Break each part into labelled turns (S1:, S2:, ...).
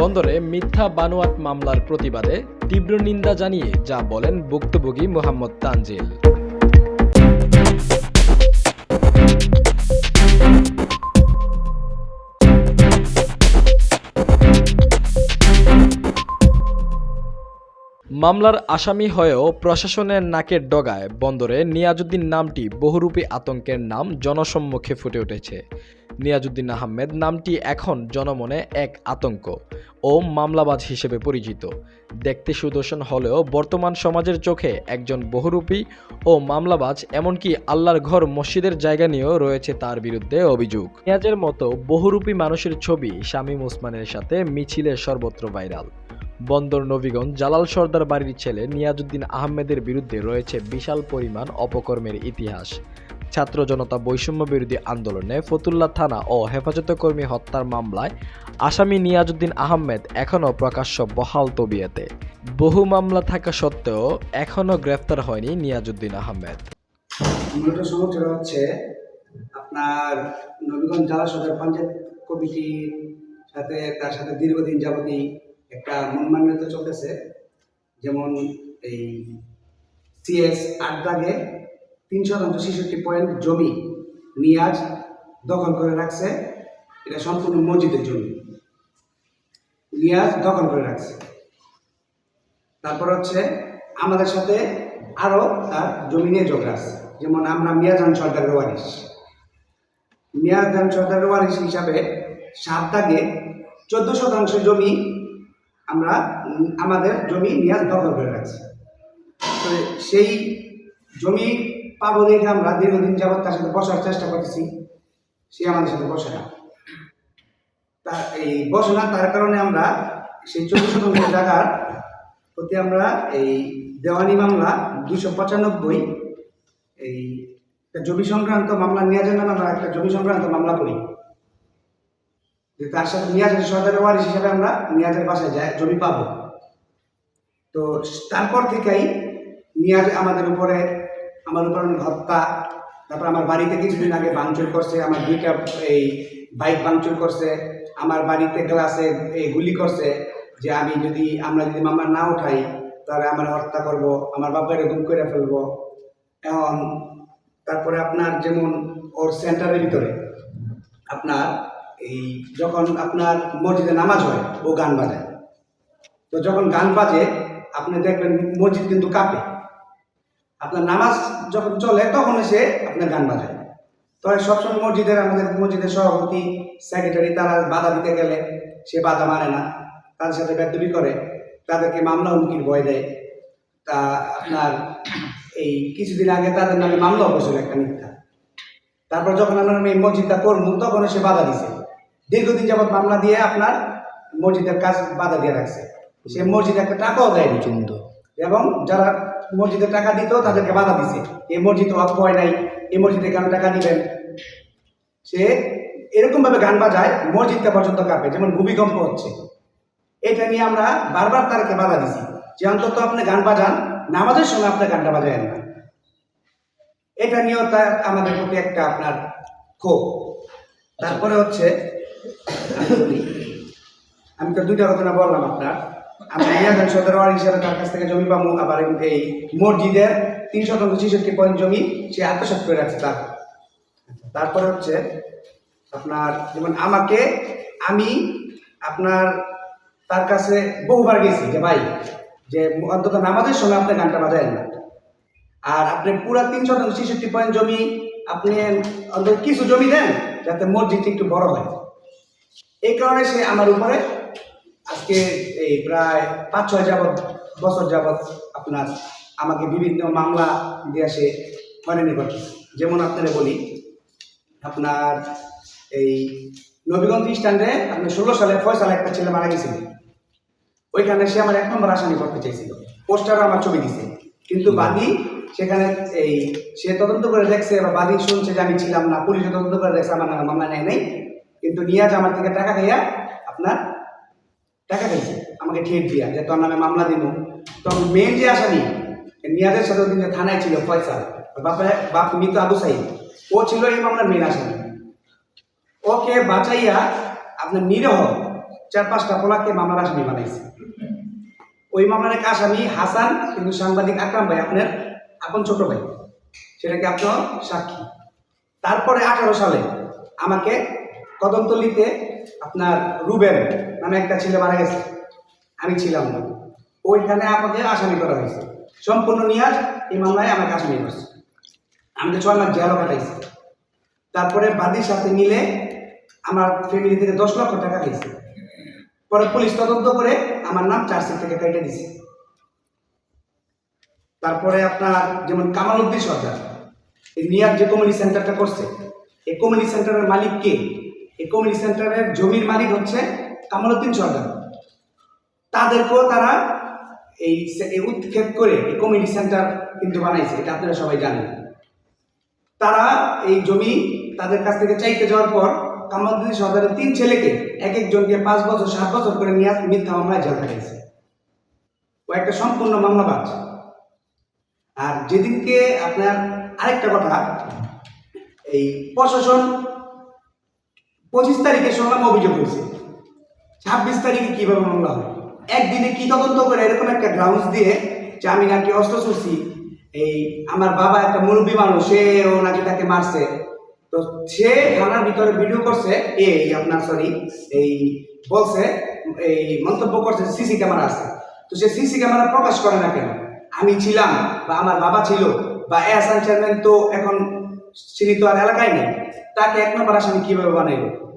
S1: বন্দরে মিথ্যা বানোয়াট মামলার প্রতিবাদে তীব্র নিন্দা জানিয়ে যা বলেন ভুক্তভোগী মোহাম্মদ তানজিল। মামলার আসামি হয়েও প্রশাসনের নাকের ডগায় বন্দরে নিয়াজুদ্দিন নামটি বহুরূপী আতঙ্কের নাম জনসম্মুখে ফুটে উঠেছে। নিয়াজুদ্দিন আহমেদ নামটি এখন জনমনে এক আতঙ্ক ও মামলাবাজ হিসেবে পরিচিত। দেখতে সুদর্শন হলেও বর্তমান সমাজের চোখে একজন বহুরূপী ও মামলাবাজ, এমনকি আল্লাহর ঘর মসজিদের জায়গা নিয়েও রয়েছে তার বিরুদ্ধে অভিযোগ। নিয়াজের মতো বহুরূপী মানুষের ছবি শামীম ওসমানের সাথে মিছিলে সর্বত্র ভাইরাল। বন্দর নবীগঞ্জ জালাল সর্দার বাড়ির ছেলে নিয়াজুদ্দিন আহমেদের বিরুদ্ধে রয়েছে বিশাল পরিমাণ অপকর্মের ইতিহাস। ছাত্র জনতা বৈষম্য বিরোধী আন্দোলনে ফতুল্লা থানা ও হেফাজতে কর্মী হত্যার মামলায় আসামি নিয়াজুদ্দিন আহমেদ এখনও প্রকাশ্য বহাল তবিয়াতে। বহু মামলা থাকা সত্ত্বেও এখনও গ্রেফতার হয়নি নিয়াজুদ্দিন আহমেদ।
S2: হচ্ছে আপনার নবীগঞ্জ জেলা সদর পঞ্চায়েত সাথে, তার সাথে দীর্ঘদিন যাবতই একটা মনমান্যতা চলতেছে। যেমন এই সিএস আট দাগে তিন শতাংশ ছেষট্টি পয়েন্ট জমি নিয়াজ দখল করে রাখছে। এটা সম্পূর্ণ মসজিদের জমি। নিয়াজ দখল করে রাখছে। তারপর হচ্ছে আমাদের সাথে আরও তার জমি নিয়ে যোগ আছে। যেমন আমরা মিয়াজান সরকারের ওয়ারিশ। মিয়াজান সরকারের ওয়ারিশ হিসাবে সাত দাগে চোদ্দ শতাংশ জমি আমরা আমাদের জমি নিয়াজ দখল করে রাখছি। সেই জমি পাবো দেখে আমরা দীর্ঘদিন যাবৎ তার সাথে বসার চেষ্টা করতেছি। সে আমাদের সাথে বসে না। তার এই বসে না, তার কারণে আমরা সেই চোদ্দ শতাংশ জায়গার প্রতি আমরা এই দেওয়ানি মামলা দুশো পঁচানব্বই, এই জমি সংক্রান্ত মামলা, নিয়াজের নামে আমরা একটা জমি সংক্রান্ত মামলা করি। যে তার সাথে নিয়াজের সরকারের ওয়ারিশ হিসাবে আমরা নিয়াজের বাসায় যাই জমি পাবো। তো তারপর থেকেই নিয়াজ আমাদের উপরে আমার উপর অনেক হত্যা, তারপর আমার বাড়িতে কিছুদিন আগে ভাঙচুর করছে, আমার দুইটা, এই বাইক ভাঙচুর করছে, আমার বাড়িতে গ্লাসে এই গুলি করছে যে আমি যদি, আমরা যদি মামলা না উঠাই, তাহলে আমার হত্যা করব, আমার বাবাকে গুম করে ফেলব। এখন তারপরে আপনার যেমন ওর সেন্টারের ভিতরে, আপনার এই যখন আপনার মসজিদে নামাজ হয়, ও গান বাজায়। তো যখন গান বাজে, আপনি দেখবেন মসজিদ কিন্তু কাঁপে। আপনার নামাজ যখন চলে তখন সে আপনার গান বাজায়। তো সবসময় মসজিদের আমাদের মসজিদের সভাপতি সেক্রেটারি তারা বাধা দিতে গেলে সে বাধা মানে না। তাদের সাথে বেদবি করে তাদেরকে মামলা হুমকির ভয় দেয়। তা আপনার এই কিছুদিন আগে তাদের নামে মামলা হয়েছিল একটা মিথ্যা। তারপর যখন আমরা এই মসজিদটা করব তখন সে বাধা দিছে। দীর্ঘদিন যাবৎ মামলা দিয়ে আপনার মসজিদের কাজ বাধা দিয়ে রাখছে। সে মসজিদে একটা টাকাও দেয়নি। এবং যারা মসজিদে টাকা দিত, তাদেরকে বাধা দিছে। এই মসজিদ অফ হয় নাই, এই মসজিদে কেন টাকা দিবেন? সে এরকম ভাবে গান বাজায়, মসজিদটা পর্যন্ত কাঁপে, যেমন ভূমিকম্প হচ্ছে। এটা নিয়ে আমরা বারবার তারকে বাধা দিছি, যে অন্তত আপনি গান বাজান, নামাজের সময় আপনি গানটা বাজায়েন না। এটা নিয়েও তার আমাদের প্রতি একটা আপনার ক্ষোভ। তারপরে হচ্ছে আমি আমি তো দুইটা ঘটনা বললাম আপনার। ওয়ার্ড হিসাবে তার কাছ থেকে জমি আবার এই মসজিদের তিন শতাংশ ছেষট্টি পয়েন্ট জমি সে আত্মসাৎ করে রাখছে তার। তারপরে হচ্ছে আপনার, যেমন আমাকে, আমি আপনার, তার কাছে বহুবার গেছি যে ভাই, যে অন্তত নামাজের সময় আপনি গানটা বাজায় না। আর আপনি পুরা তিন শতাংশ ছেষট্টি পয়েন্ট জমি আপনি অন্তত কিছু জমি দেন যাতে মসজিদটি একটু বড় হয়। এই কারণে সে আমার উপরে আজকে এই প্রায় পাঁচ ছয় যাবৎ বছর যাবৎ আপনার আমাকে বিভিন্ন মামলা দিয়ে সে হয়রানি করছে যেমন আপনারা বলি আপনার এই নবীগঞ্জ স্ট্যান্ডে আপনার ষোলো সালে ফয়সালে একটা ছেলে মারা গেছিল। ওইখানে সে আমার এক নম্বর আসামি করতে চাইছিল। পোস্টারও আমার ছবি দিছে। কিন্তু বাদী সেখানে এই সে তদন্ত করে দেখছে বা বাদী শুনছে যে আমি ছিলাম না পুলিশে তদন্ত করে দেখছে আমার নামে মামলা নেয় নাই। কিন্তু নিয়াজ আমার থেকে টাকা খাইয়া আপনার টাকা খাইছে আমাকে ঠেট দিয়া, যে তোর নামে মামলা দিব। তখন মেন যে আসামি নিয়াজের সাথে যে থানায় ছিল ফয়সাল বাপে বাপ মৃত আবু সাইদ। ও ছিল এই মামলার মেন আসামি। ওকে বাঁচাইয়া আপনার নিরহ চার পাঁচটা পোলাকে মামলার আসামি বানাইছে। ওই মামলার এক আসামি হাসান কিন্তু সাংবাদিক আকরাম ভাই, আপনার আপন ছোট ভাই। সেটাকে আপনার সাক্ষী। তারপরে আঠারো সালে আমাকে কদমতলিতে আপনার রুবেন নামে একটা ছেলে মারা গেছে। আমি ছিলাম না। ওইখানে আমাকে আসামি করা হয়েছে। সম্পূর্ণ নিয়াজ এই মামলায় আমাকে আসামি করছে। আমি তো ছয় মাস জেলও কাটাইছি তারপরে বাদির সাথে মিলে আমার ফ্যামিলি থেকে দশ লক্ষ টাকা দিয়েছে। পরে পুলিশ তদন্ত করে আমার নাম চার্জশিট থেকে কেটে দিছে তারপরে আপনার যেমন কামাল উদ্দিন সর্দার এই নিয়ার যে কমিউনিটি সেন্টারটা করছে, এই কমিউনিটি সেন্টারের মালিক কে? এই কমিউনিটি সেন্টারের জমির মালিক হচ্ছে কামাল উদ্দিন সর্দার তাদেরকেও তারা এই উৎক্ষেপ করে এই কমিউনিটি সেন্টার কিন্তু বানাইছে, এটা আপনারা সবাই জানেন। তারা এই জমি তাদের কাছ থেকে চাইতে যাওয়ার পর কামালুদ্দিন সর্দারের তিন ছেলেকে এক একজনকে পাঁচ বছর, সাত বছর করে নিয়ে মিথ্যা মামলায় জেল খাটাইছে ও একটা সম্পূর্ণ মামলা মামলাবাজ। আর যেদিনকে আপনার আরেকটা কথা, এই প্রশাসন পঁচিশ তারিখে শুনলাম অভিযোগ হয়েছে ছাব্বিশ তারিখে কীভাবে মামলা হয়? একদিনে কি তদন্ত করে? এরকম একটা গ্রাউন্ডস দিয়ে যে আমি নাকি অস্ত্র ছুড়ছি। এই আমার বাবা একটা মুরব্বী মানুষ, সে ও নাকি তাকে মারছে। তো সে থানার ভিতরে ভিডিও করছে এই আপনার সরি এই বলছে, এই মন্তব্য করছে, সিসি ক্যামেরা আছে। তো সে সিসি ক্যামেরা প্রকাশ করে না কেন? আমি ছিলাম বা আমার বাবা ছিল বা এহসান চেয়ারম্যান তো এখন তিনি তো আর এলাকায় নেই। তাকে এক নম্বর আসামি কীভাবে বানাইলো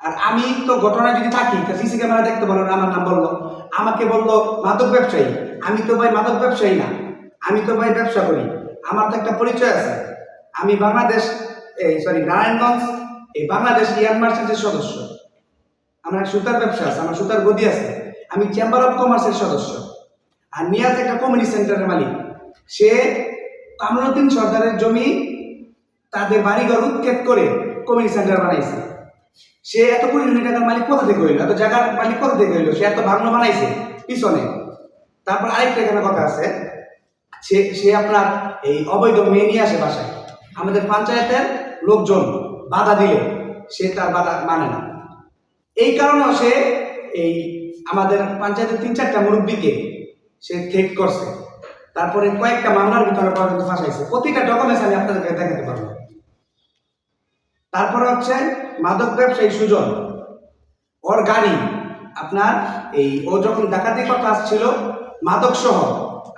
S2: আর আমি তো ঘটনায় যদি থাকি, তা সিসি ক্যামেরা দেখতে পারল না, আমার নাম বলল। আমাকে বলল, মাদক ব্যবসায়ী। আমি তো ভাই মাদক ব্যবসায়ী না। আমি তো ভাই ব্যবসা করি। আমার তো একটা পরিচয় আছে। আমি বাংলাদেশ, এই সরি নারায়ণগঞ্জ, এই বাংলাদেশ ইয়ার মার্চেন্টের সদস্য। আমার সুতার ব্যবসা আছে, আমার সুতার গদি আছে। আমি চেম্বার অফ কমার্সের সদস্য। আর নিয়াজ একটা কমিউনিটি সেন্টারের মালিক। সে কামরুদ্দিন সর্দারের জমি তাদের বাড়িঘর উৎক্ষেপ করে কমিউনিটি সেন্টার বানাইছে। সে এত কোটি টাকার মালিক কোথা থেকে হইল? এত জায়গার মালিক কোথা থেকে হইল? সে এত ভাগ্ন বানাইছে পিছনে। তারপর আরেকটা এখানে কথা আছে। সে সে আপনার এই অবৈধ মেয়ে নিয়ে আসে বাসায়। আমাদের পঞ্চায়েতের লোকজন বাধা দিলে সে তার বাধা মানে না। এই কারণেও সে এই আমাদের পঞ্চায়েতের তিন চারটা মুরব্বীকে সে থেট করছে। তারপরে কয়েকটা মামলার ভিতরে পর্যন্ত ফাঁসাইছে। প্রতিটা ডকুমেন্টস আমি আপনাদেরকে দেখাতে পারব। তারপরে হচ্ছে মাদক ব্যবসায়ী সুজন, ওর গাড়ি, আপনার এই, ও যখন ডাকাতি কথা আসছিল, মাদক সহ,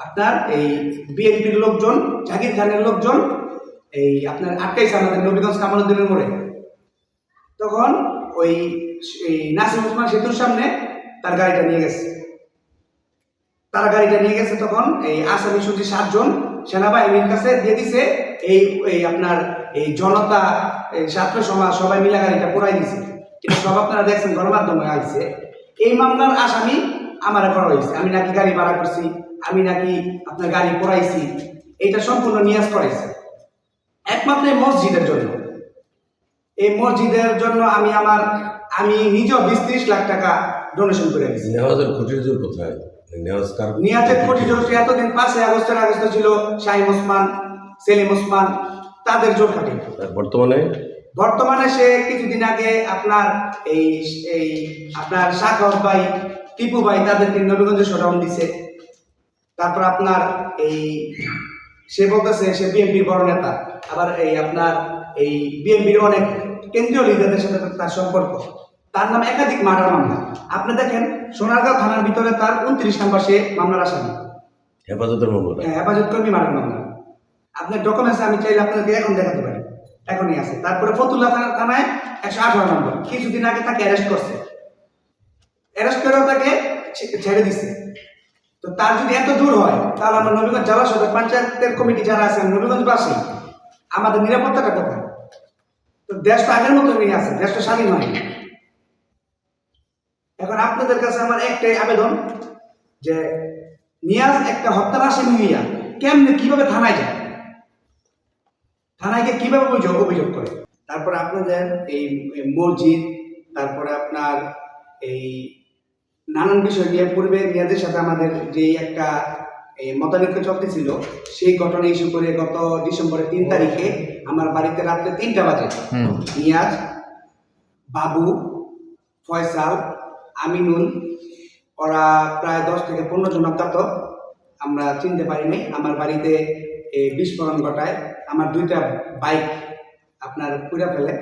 S2: আপনার এই বিএনপির লোকজন, জাকির খানের লোকজন, এই আপনার আটকাইছে আমাদের নবীগঞ্জ কামালুদ্দিনের মোড়ে। তখন ওই, এই নাসিম ওসমান সেতুর সামনে তার গাড়িটা নিয়ে গেছে। তার গাড়িটা নিয়ে গেছে তখন, এই আসামি সুজি সাতজন সেনাবাহিনীর কাছে দিয়ে দিছে, এই এই আপনার, এই জনতা, এই ছাত্র সমাজ সবাই মিলে গাড়িটা পুরাই দিছে। সব আপনারা দেখছেন, গণমাধ্যমে আইছে। এই মামলার আসামি আমার করা হয়েছে। আমি নাকি গাড়ি ভাড়া করছি, আমি নাকি আপনার গাড়ি পোড়াইছি এটা সম্পূর্ণ নিয়াজ করাইছে। একমাত্র মসজিদের জন্য। এই মসজিদের জন্য আমি আমার, আমি নিজেও বিশ ত্রিশ লাখ টাকা ডোনেশন করে দিয়েছি।
S3: নেওয়াজের কোথায়? নেওয়াজ কার
S2: নিয়াজের এতদিন পাঁচই আগস্টের আগস্ট ছিল শাহিম ওসমান সেলিম ওসমান তাদের জোর খাটে
S3: বর্তমানে?
S2: বর্তমানে সে কিছুদিন আগে আপনার এই এই আপনার ভাই টিপু ভাই তাদেরকে নবীগঞ্জে শোডাউন দিছে। তারপর আপনার এই সে বলতেছে সে বিএনপির বড় নেতা। আবার এই আপনার এই বিএনপির অনেক কেন্দ্রীয় লিডারদের সাথে তার সম্পর্ক। তার নাম একাধিক মার্ডার মামলা। আপনি দেখেন সোনারগাঁও থানার ভিতরে তার উনত্রিশ নাম্বার সে মামলার আসামি।
S3: হেফাজতের মামলাটা?
S2: হ্যাঁ, হেফাজত কর্মী মার্ডার মামলা। আপনার ডকুমেন্টস আমি চাইলে আপনাকে এখন দেখাতে পারি। এখনই আছে। তারপরে ফতুল্লা থানা থানায় একশো আঠারো নম্বর। কিছুদিন আগে তাকে অ্যারেস্ট করছে। অ্যারেস্ট করেও তাকে ছেড়ে দিছে। তো তার যদি এত দূর হয় তাহলে আমরা নবীগঞ্জ জেলা সদর পঞ্চায়েতের কমিটি যারা আছেন নবীগঞ্জবাসী আমাদের নিরাপত্তাটা কোথায়? তো দেশ তো আগের মতো নিয়ে আছে দেশটা স্বাধীন হয়নি। এখন আপনাদের কাছে আমার একটাই আবেদন যে নিয়াজ একটা হত্যার আসামি নিয়া কেমনে কীভাবে থানায় যায়? থানায় গিয়ে কীভাবে অভিযোগ অভিযোগ করে? তারপরে আপনাদের এই এই মসজিদ তারপরে আপনার এই নানান বিষয় নিয়ে পূর্বে নিয়াজের সাথে আমাদের যে একটা এই মতানৈক্য চলতেছিল সেই ঘটনা ইস্যু করে গত ডিসেম্বরের তিন তারিখে আমার বাড়িতে রাত্রে তিনটা বাজে। নিয়াজ বাবু ফয়সাল আমিনুল, ওরা প্রায় দশ থেকে পনেরো জন অজ্ঞাত আমরা চিনতে পারিনি। আমার বাড়িতে এই বিস্ফোরণ ঘটায়। আমার দুইটা বাইক আপনার পুড়ে ফেলে।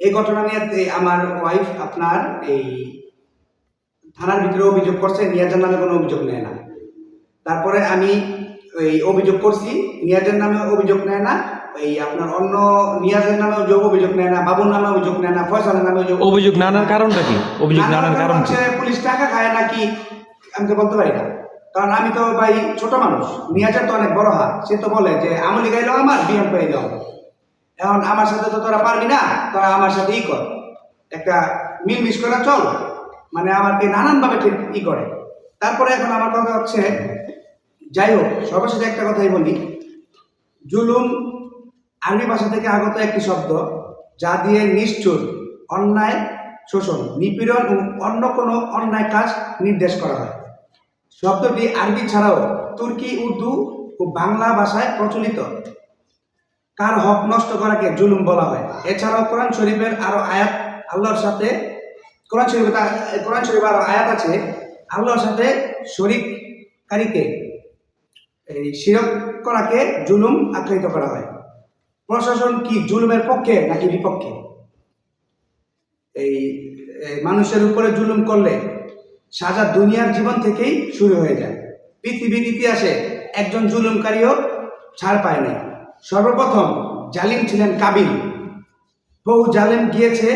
S2: এই ঘটনা নিয়ে আমার ওয়াইফ আপনার এই থানার ভিতরে অভিযোগ করছে নিয়াজের নামে কোনো অভিযোগ নেয় না। তারপরে আমি ওই অভিযোগ করছি নিয়াজের নামে অভিযোগ নেয় না। এই আপনার অন্য নিয়াজের নামে অভিযোগ অভিযোগ নেয় না বাবুর নামে অভিযোগ নেয় না ফয়সালের নামে অভিযোগ
S4: অভিযোগ নানার কারণটা কি? অভিযোগ
S2: নানার
S4: কারণ কি?
S2: পুলিশ টাকা খায় নাকি আমি তো বলতে পারি না। কারণ আমি তো ভাই ছোট মানুষ নিয়াজের তো অনেক বড় হাত সে তো বলে যে আমলি গাইলো আমার বিএম পাইল এখন আমার সাথে তো তোরা পারবি না তোরা আমার সাথে ই কর। একটা মিল মিস করে চল মানে আমাকে নানানভাবে ঠিক ই করে। তারপরে এখন আমার কথা হচ্ছে যাই হোক সর্বশেষে একটা কথাই বলি। জুলুম আরবি ভাষা থেকে আগত একটি শব্দ, যা দিয়ে নিষ্ঠুর, অন্যায় শোষণ, নিপীড়ন ও অন্য কোনো অন্যায় কাজ নির্দেশ করা হয়। শব্দটি আরবি ছাড়াও তুর্কি, উর্দু ও বাংলা ভাষায় প্রচলিত। কার হক নষ্ট করাকে জুলুম বলা হয়? এছাড়াও কোরআন শরীফের আরও আয়াত আল্লাহর সাথে, কোরআন শরীফে কোরআন শরীফ আরও আয়াত আছে, আল্লাহর সাথে শরিককারীকে, এই শিরক করাকে জুলুম আখ্যায়িত করা হয়। প্রশাসন কি জুলুমের পক্ষে নাকি বিপক্ষে? এই মানুষের উপরে জুলুম করলে সাজা দুনিয়ার জীবন থেকেই শুরু হয়ে যায়। পৃথিবীর ইতিহাসে একজন জুলুমকারীও ছাড় পায় নাই। সর্বপ্রথম জালিম ছিলেন কাবিল। বহু জালেম গিয়েছে,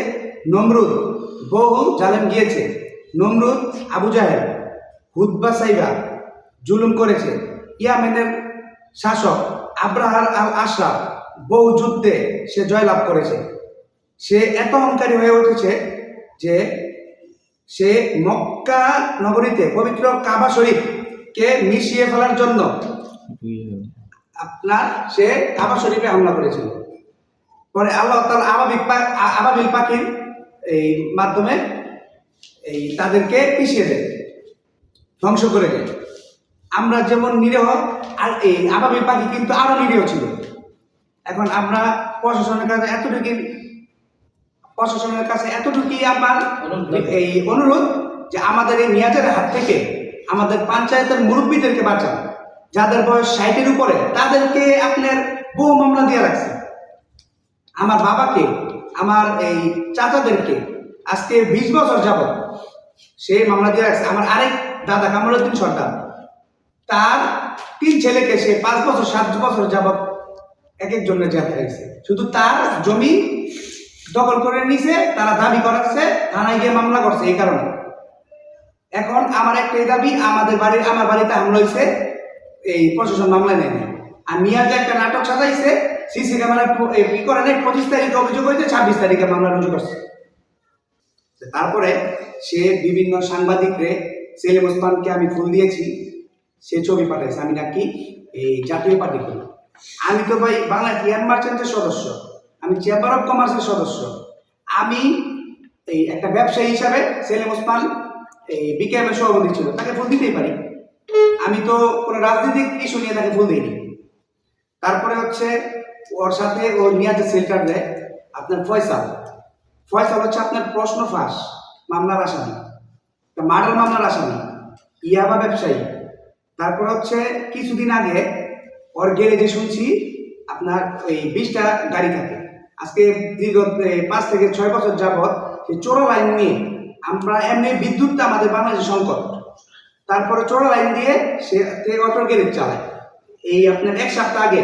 S2: নমরুদ, বহু জালেম গিয়েছে, নমরুদ, আবু জাহেল হুদবা সাইবা জুলুম করেছে। ইয়ামেনের শাসক আব্রাহার আল আশরাফ বহু যুদ্ধে সে জয়লাভ করেছে। সে এত অহংকারী হয়ে উঠেছে যে সে মক্কা নগরীতে পবিত্র কাবা শরীফকে মিশিয়ে ফেলার জন্য আপনার সে কাবা শরীফে হামলা করেছিল। পরে আল্লাহ তাআলা আবাবিক আবাবিল পাখির এই মাধ্যমে এই তাদেরকে পিছিয়ে দেয়, ধ্বংস করে দেয়। আমরা যেমন নিরীহ, আর এই আবাবিল পাখি কিন্তু আরও নিরীহ ছিল। এখন আমরা প্রশাসনের কাছে এতটুকু প্রশাসনের কাছে এতটুকুই আমার এই অনুরোধ যে আমাদের এই নিয়াজের হাত থেকে আমাদের পঞ্চায়েতের মুরব্বীদেরকে বাঁচান। যাদের বয়স ষাটের উপরে তাদেরকে আপনার বহু মামলা দিয়ে রাখছে। আমার বাবাকে আমার এই চাচাদেরকে আজকে বিশ বছর যাবত সে মামলা দিয়ে রাখছে। আমার আরেক দাদা কামরুদ্দিন সর্দার তার তিন ছেলেকে সে পাঁচ বছর সাত বছর যাবত এক জনের জেল খাইছে শুধু তার জমি দখল করে নিছে, তারা দাবি করাচ্ছে, থানায় গিয়ে মামলা করছে এই কারণে। এখন আমার একটাই দাবি, আমাদের বাড়ির, আমার বাড়িতে হামলা হয়েছে, এই প্রশাসন মামলা নেয়নি। আর মিয়ার যে একটা নাটক সাজাইছে, সিসি ক্যামেরা করে পঁচিশ তারিখে অভিযোগ হয়েছে, ছাব্বিশ তারিখে মামলা রুজু করছে। তারপরে সে বিভিন্ন সাংবাদিকরে সেলিম ওসমানকে আমি ফুল দিয়েছি, সে ছবি পাঠাইছে। আমি নাকি এই জাতীয় পার্টি করি আমি তো ভাই বাংলা ইয়ান মার্চেন্টের সদস্য, আমি চেম্বার অফ কমার্সের সদস্য। আমি এই একটা ব্যবসায়ী হিসাবে সেলিম ওসমান এই বিকেএমের সভাপতি ছিল, তাকে ফুল দিতেই পারি। আমি তো কোনো রাজনৈতিক ইস্যু নিয়ে তাকে ফুল দিইনি। তারপরে হচ্ছে ওর সাথে ও নিয়ে যে সেল্টার দেয় আপনার ফয়সাল। ফয়সাল হচ্ছে আপনার প্রশ্ন ফাঁস, মামলার আসামি। মার্ডার মামলার আসামি। ইয়াবা ব্যবসায়ী। তারপর হচ্ছে কিছুদিন আগে ওর গ্যারেজে শুনছি, আপনার ওই বিশটা গাড়ি থাকে। আজকে দীর্ঘ পাঁচ থেকে ছয় বছর যাবৎ সেই চোরা লাইন নিয়ে আমরা এমনি বিদ্যুৎটা আমাদের বাংলাদেশে সংকট। তারপরে চোরা লাইন দিয়ে সে অটো গ্যারেজ চালায়। এই আপনার এক সপ্তাহ আগে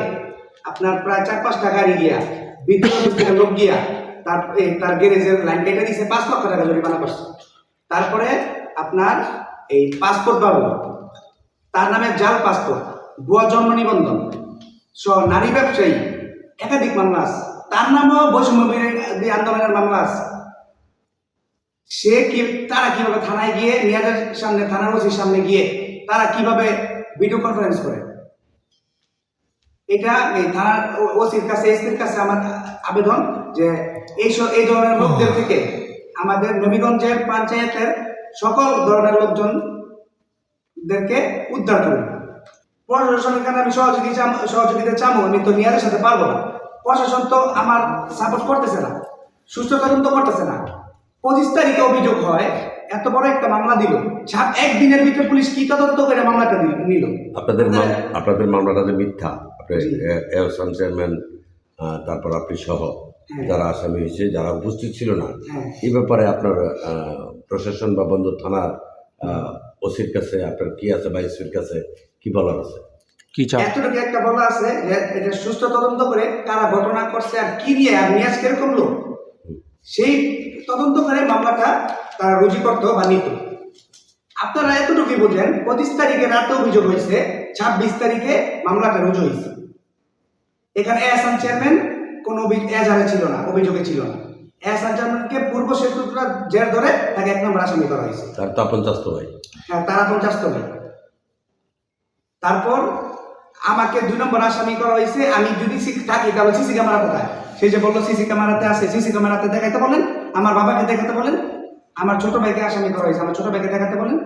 S2: আপনার প্রায় চার পাঁচটা গাড়ি গিয়া, বিদ্যুৎ লোক গিয়া তার তার গ্যারেজের লাইন কেটে দিছে, পাঁচ লক্ষ টাকা জরিমানা করছে। তারপরে আপনার এই পাসপোর্ট বাবু তার নামে জাল পাসপোর্ট। ভুয়া জন্ম নিবন্ধন। সহ নারী ব্যবসায়ী, একাধিক মামলা আছে। তার নামও বৈষম্য আন্দোলনের মামলা আছে। সে কি তারা কীভাবে থানায় গিয়ে নিয়াজের সামনে, থানার ওসির সামনে গিয়ে তারা কীভাবে ভিডিও কনফারেন্স করে? এটা এই থানার ওসির কাছে, এসপির কাছে আমার আবেদন যে এই এই ধরনের লোকদের থেকে আমাদের নবীগঞ্জের পঞ্চায়েতের সকল ধরনের লোকজনদেরকে উদ্ধার করুন। প্রশাসনের কারণে আমি সহযোগী চাম- সহযোগিতা চামো আমি তো নিয়ারের সাথে পারব না। প্রশাসন তো আমার সাপোর্ট করতেছে না সুস্থ তদন্ত করতেছে না। পঁচিশ তারিখে অভিযোগ হয় এত বড় একটা মামলা দিল। একদিনের ভিতরে পুলিশ কি তদন্ত করে মামলাটা নিল?
S3: আপনাদের আপনাদের মামলাটা যে মিথ্যা। এহসান চেয়ারম্যান তারপর আপনি সহ
S2: হ্যাঁ।
S3: যারা আসামি হয়েছে যারা উপস্থিত ছিল না
S2: হ্যাঁ।
S3: এই ব্যাপারে আপনার প্রশাসন বা বন্ধু থানার ওসির কাছে আপনার কি আছে বা এসপির কাছে কি বলার আছে?
S4: কি
S2: এতটুকু একটা বলা আছে যে এটা সুস্থ তদন্ত করে কারা ঘটনা করছে আর কি নিয়ে আর নিয়াজ কীরকম লোক? সেই তদন্ত করে মামলাটা তারা রুজি করতো বা নিত। আপনারা এতটুকুই বোঝেন পঁচিশ তারিখে রাতে অভিযোগ হয়েছে ছাব্বিশ তারিখে মামলাটা রুজু হয়েছে। এখানে এহসান চেয়ারম্যান কোন এজারে ছিল না অভিযোগে ছিল না। এহসান চেয়ারম্যানকে পূর্ব সেতুটা জের ধরে তাকে এক নম্বর আসামি করা হয়েছে।
S3: তার তো চাস্ত ভাই।
S2: হ্যাঁ তারা পঞ্চাশ তবে তারপর আমাকে দুই নম্বর আসামি করা হয়েছে, আমি যদি থাকি, তাহলে সিসি ক্যামেরা কোথায়? সে যে বলল সিসি ক্যামেরাতে আছে, সিসি ক্যামেরাতে দেখাতে বলেন, আমার বাবাকে দেখাতে বলেন, আমার ছোট ভাইকে আসামি করা হয়েছে, আমার ছোট ভাইকে দেখাতে বলেন।